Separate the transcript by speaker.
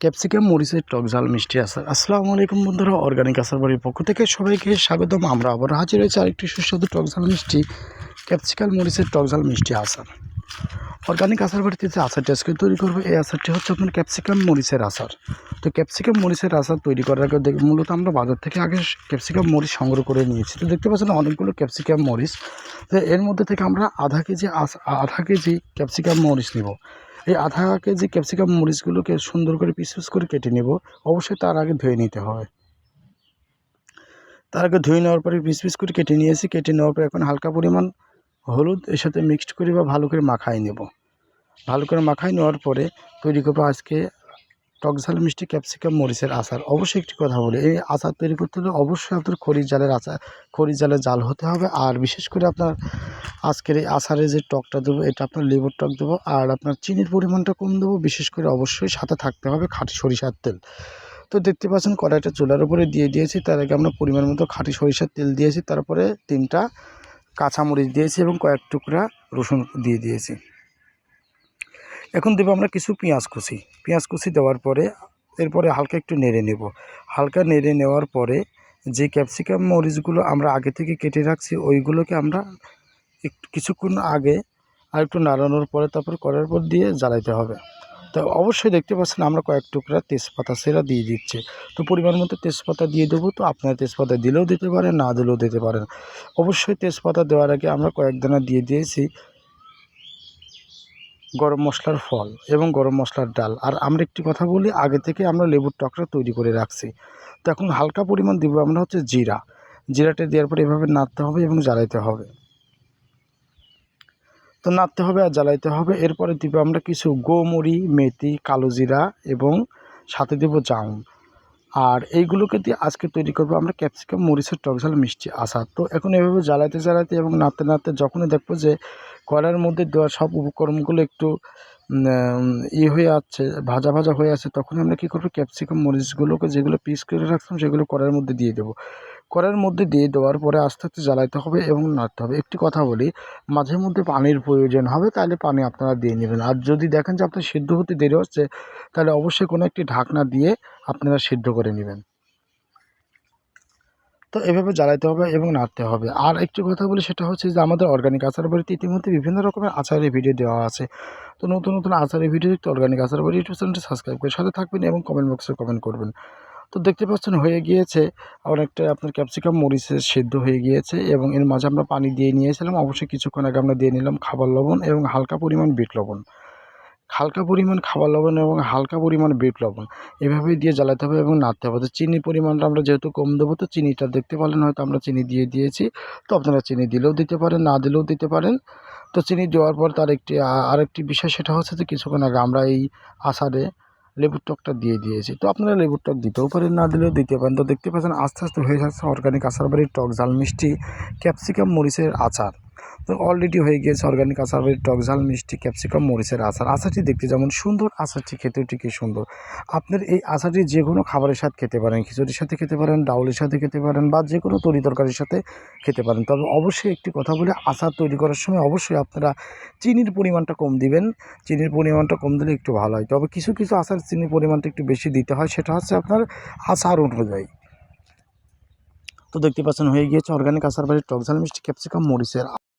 Speaker 1: Capsicum, মরিচের টক ঝাল মিষ্টি আচার। আসসালামু আলাইকুম বন্ধুরা, অর্গানিক আচার বাড়ির পক্ষ থেকে সবাইকে স্বাগতম। আমরা আবার হাজির হয়েছি আরেকটি সুস্বাদু টক ঝাল মিষ্টি, ক্যাপসিকাম, মরিচের টক ঝাল মিষ্টি আচার। অর্গানিক আচার বাড়িতে যে আচারটি আজকে তৈরি করব, এই আচারটি হচ্ছে আপনার ক্যাপসিকাম, মরিচের আচার। তো ক্যাপসিকাম, মরিচের আচার তৈরি করার আগে দেখ- মূলত আমরা বাজার থেকে আগে ক্যাপসিকাম, মরিচ সংগ্রহ করে নিয়েছি। তো দেখতে পাচ্ছেন অনেকগুলো ক্যাপসিকাম, মরিচ। তো এর মধ্যে থেকে আমরা আধা কেজি আধা কেজি ক্যাপসিকাম, মরিচ নেব। এই আধা কেজি ক্যাপসিকাম মরিচগুলোকে সুন্দর করে পিস পিস করে কেটে নেব। অবশ্যই তার আগে ধুয়ে নিতে হয়। তার আগে ধুয়ে নেওয়ার পরে পিস পিস করে কেটে নিয়েছি। কেটে নেওয়ার পরে এখন হালকা পরিমাণ হলুদ, এর সাথে মিক্সড করে বা ভালো করে মাখাই নেব। ভালো করে মাখাই নেওয়ার পরে তৈরি করব আজকে টক ঝাল, মিষ্টি, ক্যাপসিকাম, মরিচের আচার। অবশ্যই একটি কথা বলি, এই আচার তৈরি করতে হলে অবশ্যই আপনার খড়ির জালের আচার খড়ির জালের জাল হতে হবে। আর বিশেষ করে আপনার আজকের এই আচারে যে টকটা দেবো, এটা আপনার লেবুর টক দেবো। আর আপনার চিনির পরিমাণটা কম দেবো। বিশেষ করে অবশ্যই সাথে থাকতে হবে খাঁটি সরিষার তেল। তো দেখতে পাচ্ছেন, কড়াইটা চুলার উপরে দিয়ে দিয়েছি। তার আগে আমরা পরিমাণ মতো খাঁটি সরিষার তেল দিয়েছি। তারপরে তিনটা কাঁচামরিচ দিয়েছি এবং কয়েক টুকরা রসুন দিয়ে দিয়েছি। এখন দেবো আমরা কিছু পেঁয়াজ কুচি। পেঁয়াজ কুচি দেওয়ার পরে এরপরে হালকা একটু নেড়ে নেব। হালকা নেড়ে নেওয়ার পরে যে ক্যাপসিকাম মরিচগুলো আমরা আগে থেকে কেটে রাখছি, ওইগুলোকে আমরা একটু কিছুক্ষণ আগে আর একটু নাড়ানোর পরে তারপর করার পর দিয়ে জ্বালাইতে হবে। তো অবশ্যই দেখতে পাচ্ছেন আমরা কয়েক টুকরা তেজপাতা সেরা দিয়ে দিচ্ছে। তো পরিমাণ মতো তেজপাতা দিয়ে দেবো তো আপনারা তেজপাতা দিলেও দিতে পারেন, না দিলেও দিতে পারেন। অবশ্যই তেজপাতা দেওয়ার আগে আমরা কয়েক দানা দিয়ে দিয়েছি। গরম মশলার ফল এবং গরম মশলার ডাল। আর আমরা একটি কথা বলি, আগে থেকে আমরা লেবুর টকটা তৈরি করে রাখছি। তো এখন হালকা পরিমাণ দিব আমরা হচ্ছে জিরা। জিরাটা দেওয়ার পরে এভাবে নাড়তে হবে এবং জ্বালাইতে হবে। তো নাড়তে হবে আর জ্বালাইতে হবে। এরপরে দিব আমরা কিছু গোমরি, মেথি, কালো জিরা এবং সাথে দেব জাউন আর এইগুলোকে দিয়ে আজকে তৈরি করব আমরা ক্যাপসিকাম, মরিচের টক ঝাল, মিষ্টি আচার। তো এখন এভাবে জ্বালাইতে জ্বালাইতে এবং নাড়তে নাড়তে যখনই দেখব যে কড়াইয়ের মধ্যে দেওয়া সব উপকরণগুলো একটু ই হয়ে আছে, ভাজা ভাজা হয়ে আছে, তখন আমরা কী করব, ক্যাপসিকাম মরিচগুলোকে যেগুলো পিস করে রাখতাম সেগুলো কড়ার মধ্যে দিয়ে দেবো। কড়ার মধ্যে দিয়ে দেওয়ার পরে আস্তে আস্তে জ্বালাইতে হবে এবং নাড়তে হবে। একটি কথা বলি, মাঝে মধ্যে পানির প্রয়োজন হবে, তাহলে পানি আপনারা দিয়ে নেবেন। আর যদি দেখেন যে আপনার সিদ্ধ হতে দেরি হচ্ছে, তাহলে অবশ্যই কোনো একটি ঢাকনা দিয়ে আপনারা সিদ্ধ করে নেবেন। তো এভাবে জ্বালাইতে হবে এবং নাড়তে হবে। আর একটি কথা বলি, সেটা হচ্ছে যে আমাদের অর্গানিক আচার বাড়িতে ইতিমধ্যে বিভিন্ন রকমের আচারের ভিডিও দেওয়া আছে। তো নতুন নতুন আচারের ভিডিও দেখতে অর্গানিক আচার বাড়ি ইউটিউব চ্যানেলটি সাবস্ক্রাইব করে সাথে থাকবেন এবং কমেন্ট বক্সে কমেন্ট করবেন। তো দেখতে পাচ্ছেন হয়ে গিয়েছে অনেকটা আপনার ক্যাপসিকাম মরিচের সেদ্ধ হয়ে গিয়েছে এবং এর মাঝে আমরা পানি দিয়ে নিয়েছিলাম। অবশ্যই কিছুক্ষণ আগে আমরা দিয়ে নিলাম খাবার লবণ এবং হালকা পরিমাণ বিট লবণ। হালকা পরিমাণ খাবার লবণ এবং হালকা পরিমাণ বিট লবণ। এভাবে দিয়ে জ্বালাতে হবে এবং নাড়তে হবে। তো চিনির পরিমাণটা আমরা যেহেতু কম দেবো, তো চিনিটা দেখতে পারলেন হয়তো আমরা চিনি দিয়ে দিয়েছি। তো আপনারা চিনি দিলেও দিতে পারেন, না দিলেও দিতে পারেন। তো চিনি দেওয়ার পর তার একটি আরেকটি বিষয় সেটা হচ্ছে যে কিছুক্ষণ আগে আমরা এই আষাঢ়ে লেবুর টকটা দিয়ে দিয়েছি। তো আপনারা লেবুর টক দিতেও পারেন, না দিলেও দিতে পারেন। তো দেখতে পাচ্ছেন আস্তে আস্তে হয়ে যাচ্ছে অর্গানিক আচার বাড়ির টক, ঝাল মিষ্টি ক্যাপসিকাম মরিচের আচার। তো অলরেডি হয়ে গিয়েছে অর্গানিক আচার বাড়ির টক ঝাল, মিষ্টি ক্যাপসিকাম মরিচের আচার। আচারটি দেখতে যেমন সুন্দর, আচারটি খেতেও ঠিকই সুন্দর। আপনার এই আচারটি যে কোনো খাবারের সাথে খেতে পারেন, খিচুড়ির সাথে খেতে পারেন, ডাউলের সাথে খেতে পারেন বা যে কোনো তরি তরকারির সাথে খেতে পারেন। তবে অবশ্যই একটি কথা বলে, আচার তৈরি করার সময় অবশ্যই আপনারা চিনির পরিমাণটা কম দিবেন। চিনির পরিমাণটা কম দিলে একটু ভালো হয়। তবে কিছু কিছু আচার চিনির পরিমাণটা একটু বেশি দিতে হয়, সেটা হচ্ছে আপনার আচার অনুযায়ী। তো দেখতে পাচ্ছেন হয়ে গিয়েছে অর্গানিক আচার, বাড়ির টক ঝাল, মিষ্টি ক্যাপসিকাম মরিচের